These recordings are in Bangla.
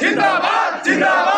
জিন্দাবাদ জিন্দাবাদ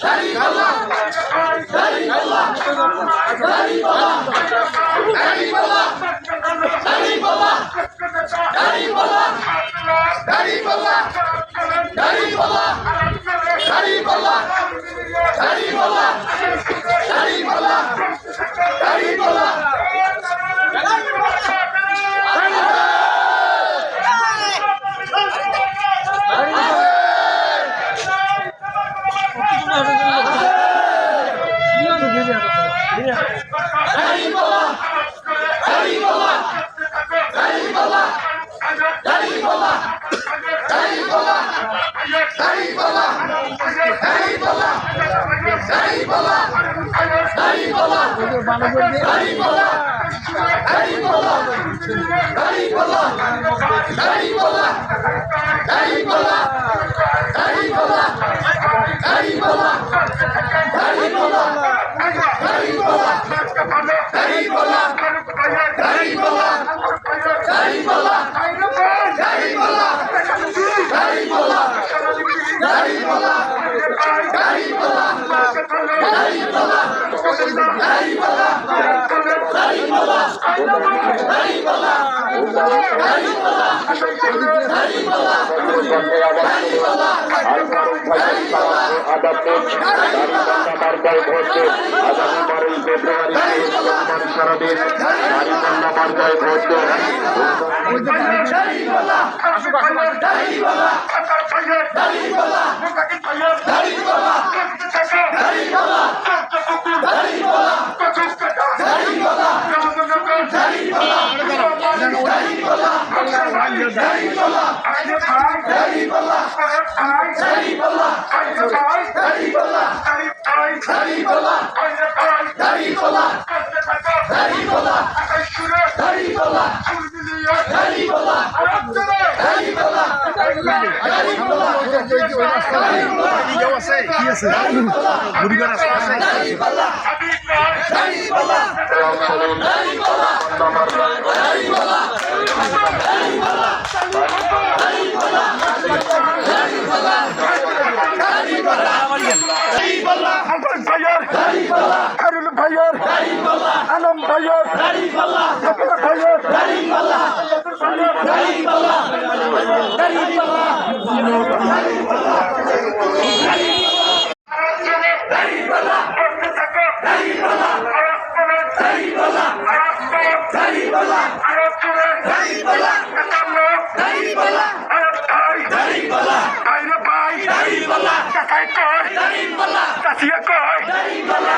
Arriba lá! Arriba lá! Dari bola! Dari bola! দাড়ি Harry Bola! Harry Bola! কি ওই রাস্তা নেই এদিকেও আছে কি আছে মুড়িগাঁ রাস্তা আছে হাসান ভাইয়ের খারুল ভাইয়ের আলম ভাইয়ের ভাইয়ের Dari bala. Kasih aku. Dari bala.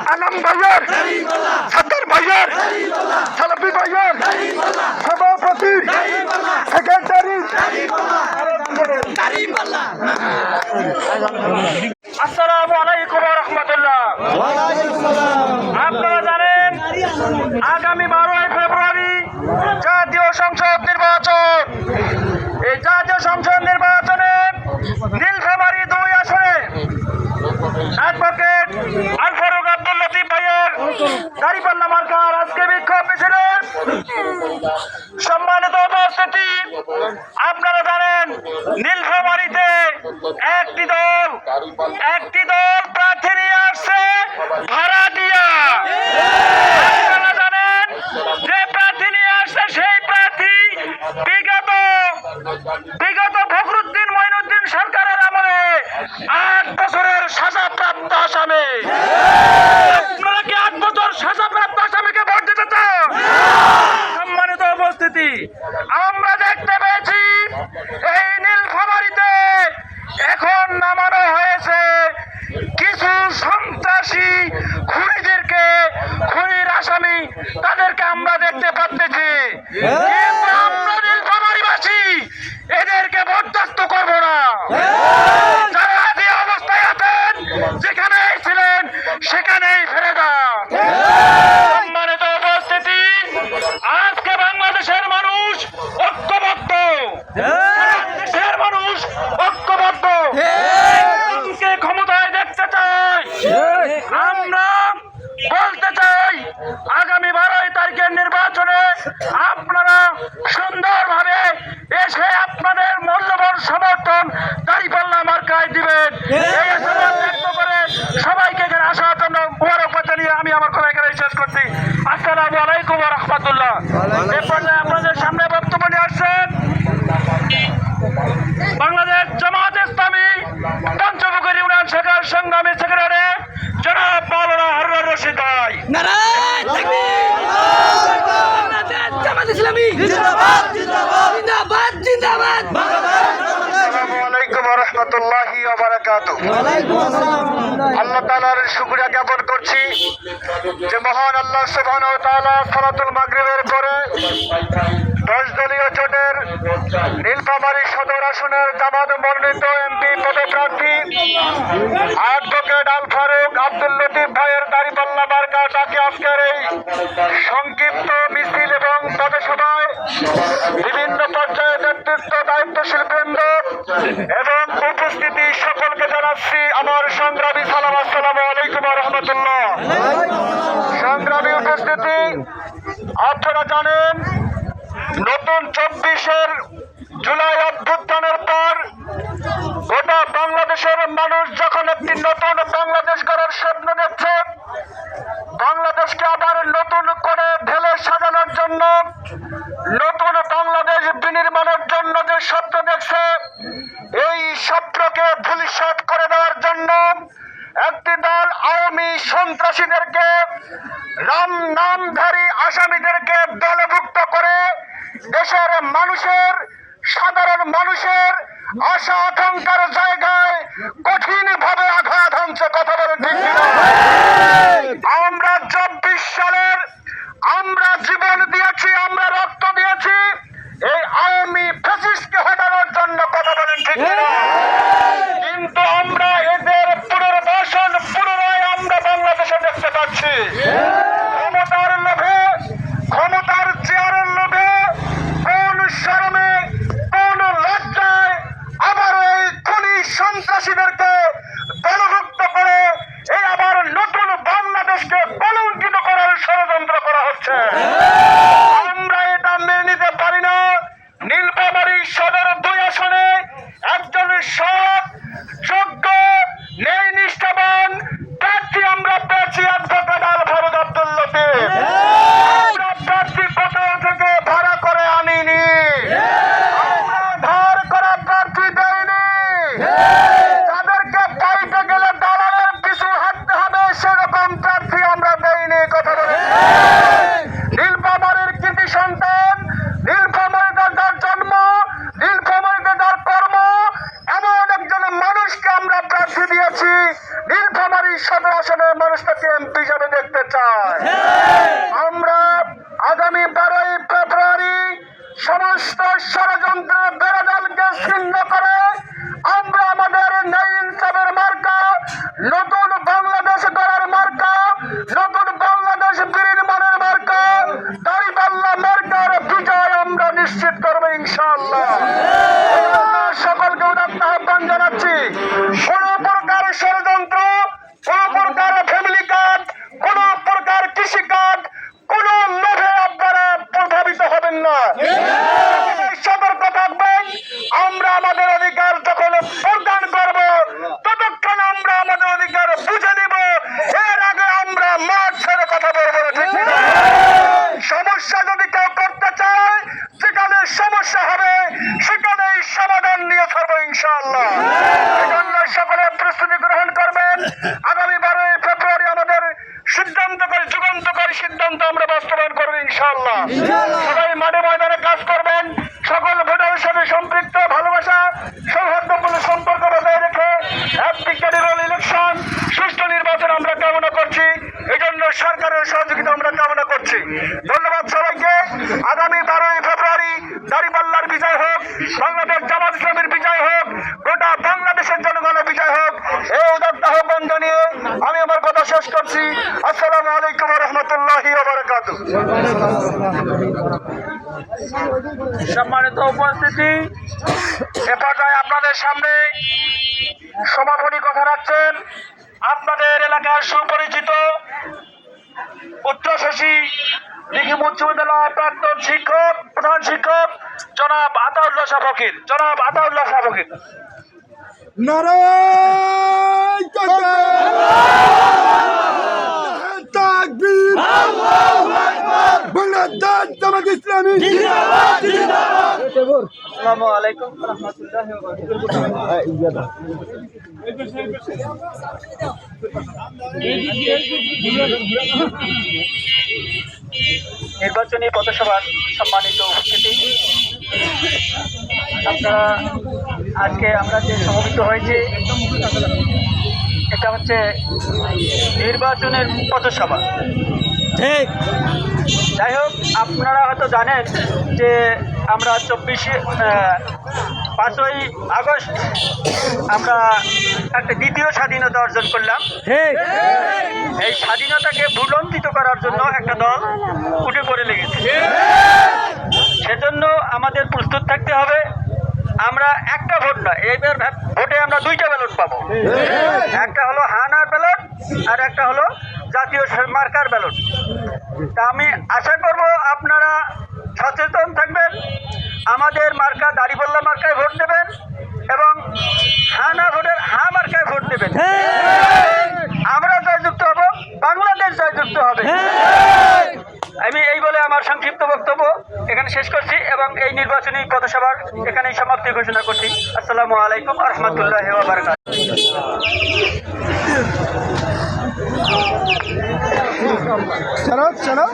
Alam ভাইয়ের সাদ্দার ভাইয়ের সালাফি ভাইয়ের সভাপতি সেক্রেটারি আসসালামু আলাইকুম। বিগত ফখরুদ্দিন মঈনুদ্দিন সরকারের আমলে আট বছরের সাজাপ্রাপ্ত আসামি। আপনারা কি আট বছর সাজাপ্রাপ্ত আসামিকে ভোট দিতে চান? সম্মানিত উপস্থিতি, আমরা দেখতে পেয়েছি এই নীলফামারীতে এখন নামানো হয়েছে কিছু সন্ত্রাসী খুনিদেরকে, খুনির আসামি, তাদেরকে আমরা দেখতে পাচ্ছি কিন্তু আমরা নীলফামারীবাসী এদেরকে বরদাস্ত করব না যারা যে অবস্থায় আছেন যেখানেই ছিলেন সেখানেই ফেরে যান সম্মানিত উপস্থিতি আজকে বাংলাদেশের মানুষ ঐক্যবদ্ধ দেশের মানুষ ঐক্যবদ্ধ কে ক্ষমতায় দেখতে চাই আমরা বলতে চাই আগামী বারোই তারিখের নির্বাচনে আপনারা সুন্দরভাবে এসে আপনাদের মূল্যবান সমর্থন দাঁড়িপাল্লা মার্কায় দিবেন এই আশাবাদ ব্যক্ত করে সবাইকে এখানে আসার জন্য মুবারকবাদ জানিয়ে আমি আমার কথা এখানে শেষ করছি আসসালামু আলাইকুম রহমতুল্লাহ এ পর্যায়ে আপনাদের সামনে বক্তব্য নিয়ে আসছেন বাংলাদেশ জামাত ইসলামী পঞ্চমুখী ইউনিয়ন শাখার সংগ্রামী সেক্রেটারি জনাব মাওলানা হারুন রশিদ ভাই নারায়ণ তাকবীর বাংলাদেশ জিন্দাবাদ জিন্দাবাদ। জিন্দাবাদ রহমতুল্লাহি আল্লাহ তাআলার শুকরিয়া জ্ঞাপন করছি যে মহান আল্লাহ সুবাহ ওয়া তাআলা সালাতুল মাগরিবের পরে দশ দলীয় জোটের নীলফামারী সদর আসনের জামাত মনোনীত এমপি পদপ্রার্থী অ্যাডভোকেট আল ফারুক আব্দুল লতিফ ভাইয়ের দাড়িপাল্লা মার্কা। তাকে আজকের এই সংক্ষিপ্ত মিছিল এবং পদসভায় বিভিন্ন পর্যায়ে নেতৃত্ব, দায়িত্বশীল বৃন্দ এবং উপস্থিতি সকলকে জানাচ্ছি আমার সংগ্রামী সালাম, আসসালামু আলাইকুম রহমতুল্লাহ। সংগ্রামী উপস্থিতি, আপনারা জানেন নতুন চব্বিশের জুলাই অভ্যুত্থানের পর গোটা বাংলাদেশের মানুষ যখন একটি নতুন বাংলাদেশ গড়ার স্বপ্ন দেখছে, বাংলাদেশকে আবার নতুন করে ঢেলে সাজানোর জন্য, নতুন বাংলাদেশ বিনির্মাণের জন্য যে স্বপ্ন দেখছে, এই স্বপ্নকে ধূলিসাৎ করে দেওয়ার জন্য একটি দল আওয়ামী সন্ত্রাসীদেরকে রাম নামধারী আসামিদেরকে দলভুক্ত করে দেশের মানুষের, সাধারণ মানুষের আশা আকাঙ্ক্ষার জায়গায় কঠিন ভাবে আঘাত হানছে, কথা বলে আমরা চব্বিশ সালের, আমরা জীবন দিয়েছি, আমরা রক্ত দিয়েছি, এই আওয়ামী ফ্যাসিস্টকে হটানোর জন্য, কথা বলেন ঠিক কিন্তু আমরা এদের সম্মানিত উপস্থিতি, এ পর্যায়ে আপনাদের সামনে সমাপনী কথা রাখছেন। আপনাদের এলাকার সুপরিচিত উচ্চশাসী দিঘি উচ্চ বিদ্যালয় প্রাক্তন শিক্ষক, প্রধান শিক্ষক, জনাব আতাউল্লাহ শাহ ফকির। জনাব আতাউল্লাহ শাহ ফকির। নারায়ণ বাংলাদেশ জামাত ইসলামী। আসসালামু আলাইকুম রহমতুল্লাহ নির্বাচনী পথসভার সম্মানিত উপস্থিতি। আপনারা আজকে আমরা যে সমবেত হয়েছি এটা হচ্ছে নির্বাচনের পথসভা। ঠিক। যাই হোক আপনারা হয়তো জানেন যে আমরা চব্বিশে পাঁচই আগস্ট আমরা একটা দ্বিতীয় স্বাধীনতা অর্জন করলাম। এই স্বাধীনতাকে ভুলন্তিত করার জন্য একটা দল উঠে পড়ে লেগেছে। সেজন্য আমাদের প্রস্তুত থাকতে হবে। আমরা একটা ভোট না এইবার ভোটে আমরা দুইটা ব্যালট পাবো। একটা হলো হানার ব্যালট আর একটা হলো জাতীয় মার্কার ব্যালট। তা আমি আশা করব আপনারা সচেতন থাকবেন আমাদের মার্কা দাড়িপাল্লা মার্কায় ভোট দেবেন এবং হানা ভোটের হা মার্কায় ভোট দেবেন। আমরা জয়যুক্ত হব বাংলাদেশ জয়যুক্ত হবে। আমি এই বলে আমার সংক্ষিপ্ত বক্তব্য এখানে শেষ করছি এবং এই নির্বাচনী পথসভার এখানেই সমাপ্তি ঘোষণা করছি। আসসালামু আলাইকুম রহমতুল্লাহ বারকাত চলো চলো।